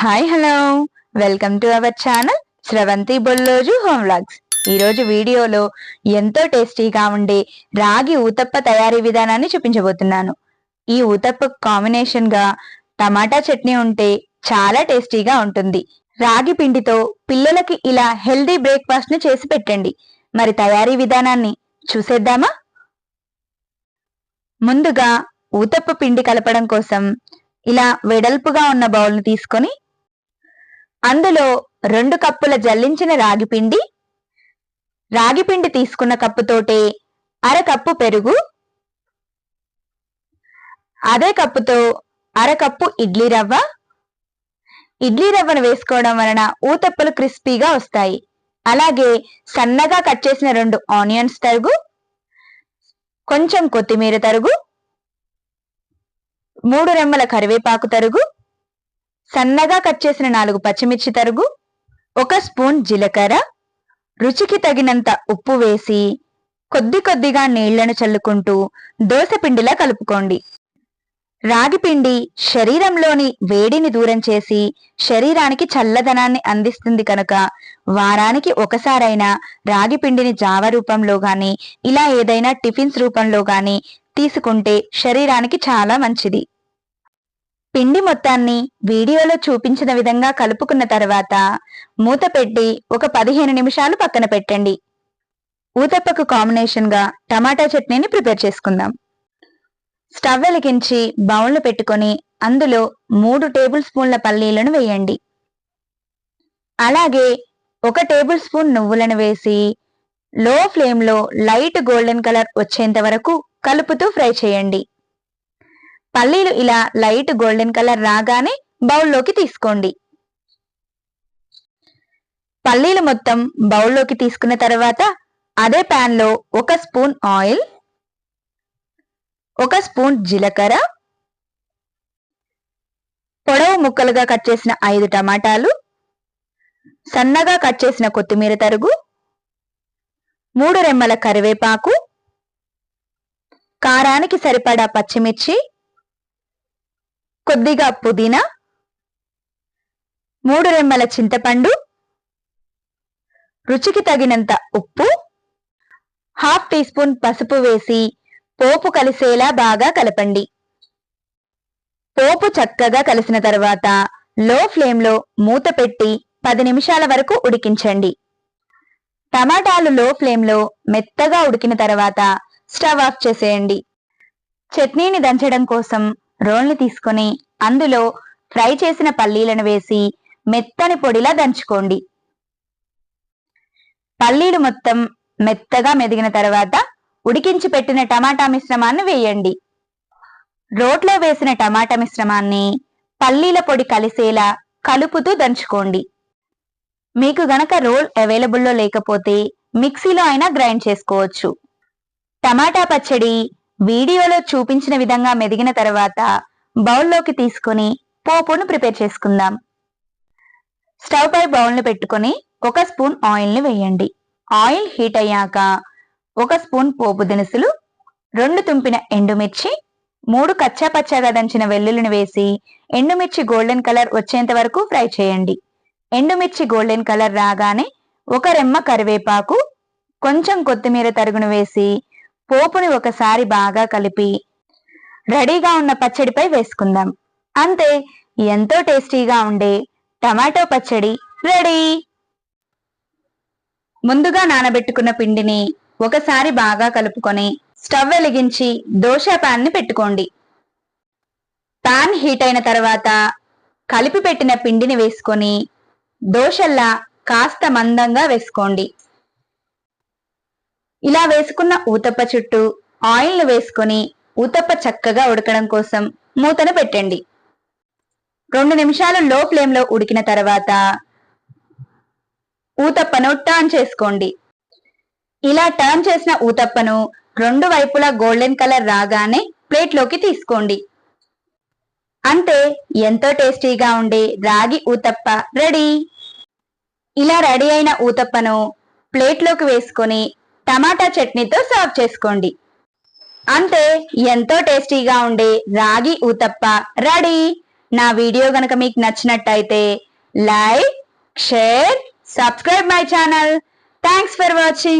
Hi hello welcome to our channel Sravanthi Bolloju home vlogs ఈరోజు వీడియోలో ఎంతో టేస్టీగా ఉండే రాగి ఊతప్ప తయారీ విధానాన్ని చూపించబోతున్నాను. ఈ ఊతప్ప కాంబినేషన్గా టమాటా చట్నీ ఉంటే చాలా టేస్టీగా ఉంటుంది. రాగి పిండితో పిల్లలకి ఇలా హెల్దీ బ్రేక్ఫాస్ట్ని చేసి పెట్టండి. మరి తయారీ విధానాన్ని చూసేద్దామా? ముందుగా ఊతప్ప పిండి కలపడం కోసం ఇలా వెడల్పుగా ఉన్న బౌల్ని తీసుకొని అందులో రెండు కప్పుల జల్లించిన రాగిపిండి రాగిపిండి తీసుకున్న కప్పుతోటే అర కప్పు పెరుగు అదే కప్పుతో అర కప్పు ఇడ్లీ రవ్వ. ఇడ్లీ రవ్వను వేసుకోవడం వలన ఊతప్పలు క్రిస్పీగా వస్తాయి. అలాగే సన్నగా కట్ చేసిన రెండు ఆనియన్స్ తరుగు కొంచెం కొత్తిమీర తరుగు మూడు రెమ్మల కరివేపాకు తరుగు సన్నగా కట్ చేసిన నాలుగు పచ్చిమిర్చి తరుగు ఒక స్పూన్ జీలకర్ర రుచికి తగినంత ఉప్పు వేసి కొద్ది కొద్దిగా నీళ్ళను చల్లుకుంటూ దోసపిండిలా కలుపుకోండి. రాగిపిండి శరీరంలోని వేడిని దూరం చేసి శరీరానికి చల్లదనాన్ని అందిస్తుంది కనుక వారానికి ఒకసారైనా రాగిపిండిని జావ రూపంలో గాని ఇలా ఏదైనా టిఫిన్స్ రూపంలో గాని తీసుకుంటే శరీరానికి చాలా మంచిది. పిండి మొత్తాన్ని వీడియోలో చూపించిన విధంగా కలుపుకున్న తర్వాత మూత పెట్టి ఒక పదిహేను నిమిషాలు పక్కన పెట్టండి. ఊతప్పకు కాంబినేషన్గా టమాటా చట్నీని ప్రిపేర్ చేసుకుందాం. స్టవ్ వెలిగించి బౌన్లు పెట్టుకొని అందులో మూడు టేబుల్ స్పూన్ల పల్లీలను వేయండి. అలాగే ఒక టేబుల్ స్పూన్ నువ్వులను వేసి లో ఫ్లేమ్లో లైట్ గోల్డెన్ కలర్ వచ్చేంత వరకు కలుపుతూ ఫ్రై చేయండి. పల్లీలు ఇలా లైట్ గోల్డెన్ కలర్ రాగానే బౌల్లోకి తీసుకోండి. పల్లీలు మొత్తం బౌల్లోకి తీసుకున్న తర్వాత అదే ప్యాన్లో ఒక స్పూన్ ఆయిల్ ఒక స్పూన్ జీలకర్ర పొడవు ముక్కలుగా కట్ చేసిన ఐదు టమాటాలు సన్నగా కట్ చేసిన కొత్తిమీర తరుగు మూడు రెమ్మల కరివేపాకు కారానికి సరిపడా పచ్చిమిర్చి కొద్దిగా పుదీనా మూడు రెమ్మల చింతపండు రుచికి తగినంత ఉప్పు హాఫ్ టీ స్పూన్ పసుపు వేసి పోపు కలిసేలా బాగా కలపండి. పోపు చక్కగా కలిసిన తర్వాత లో ఫ్లేమ్లో మూత పెట్టి పది నిమిషాల వరకు ఉడికించండి. టమాటాలు లో ఫ్లేమ్లో మెత్తగా ఉడికిన తర్వాత స్టవ్ ఆఫ్ చేసేయండి. చట్నీని దంచడం కోసం రోల్ని తీసుకొని అందులో ఫ్రై చేసిన పల్లీలను వేసి మెత్తని పొడిలా దంచుకోండి. పల్లీలు మొత్తం మెత్తగా మెదిగిన తర్వాత ఉడికించి పెట్టిన టమాటా మిశ్రమాన్ని వేయండి. రోట్లో వేసిన టమాటా మిశ్రమాన్ని పల్లీల పొడి కలిసేలా కలుపుతూ దంచుకోండి. మీకు గనక రోల్ అవైలబుల్లో లేకపోతే మిక్సీలో అయినా గ్రైండ్ చేసుకోవచ్చు. టమాటా పచ్చడి వీడియోలో చూపించిన విధంగా మెదిగిన తర్వాత బౌల్లోకి తీసుకొని పోపును ప్రిపేర్ చేసుకుందాం. స్టవ్ పై బౌల్ని పెట్టుకొని ఒక స్పూన్ ఆయిల్ని వేయండి. ఆయిల్ హీట్ అయ్యాక ఒక స్పూన్ పోపు దినుసులు రెండు తుంపిన ఎండుమిర్చి మూడు కచ్చాపచ్చాగా దంచిన వెల్లుల్లిని వేసి ఎండుమిర్చి గోల్డెన్ కలర్ వచ్చేంత వరకు ఫ్రై చేయండి. ఎండుమిర్చి గోల్డెన్ కలర్ రాగానే ఒక రెమ్మ కరివేపాకు కొంచెం కొత్తిమీర తరుగును వేసి పోపుని ఒకసారి బాగా కలిపి రెడీగా ఉన్న పచ్చడిపై వేసుకుందాం. అంతే ఎంతో టేస్టీగా ఉండే టమాటో పచ్చడి రెడీ. ముందుగా నానబెట్టుకున్న పిండిని ఒకసారి బాగా కలుపుకొని స్టవ్ వెలిగించి దోశ పాన్ని పెట్టుకోండి. పాన్ హీట్ అయిన తర్వాత కలిపి పెట్టిన పిండిని వేసుకొని దోశల్లా కాస్త మందంగా వేసుకోండి. ఇలా వేసుకున్న ఊతప్ప చుట్టూ ఆయిల్ వేసుకొని ఊతప్ప చక్కగా ఉడకడం కోసం మూతను పెట్టండి. రెండు నిమిషాలు లో ఫ్లేమ్లో ఉడికిన తర్వాత ఊతప్పను టర్న్ చేసుకోండి. ఇలా టర్న్ చేసిన ఊతప్పను రెండు వైపులా గోల్డెన్ కలర్ రాగానే ప్లేట్లోకి తీసుకోండి. అంతే ఎంతో టేస్టీగా ఉండే రాగి ఊతప్ప రెడీ. ఇలా రెడీ అయిన ఊతప్పను ప్లేట్లోకి వేసుకొని టమాటా చట్నీతో సర్వ్ చేసుకోండి. అంతే ఎంతో టేస్టీగా ఉండే రాగి ఊతప్ప రెడీ. నా వీడియో గనక మీకు నచ్చినట్టయితే like share subscribe my channel. Thanks for watching.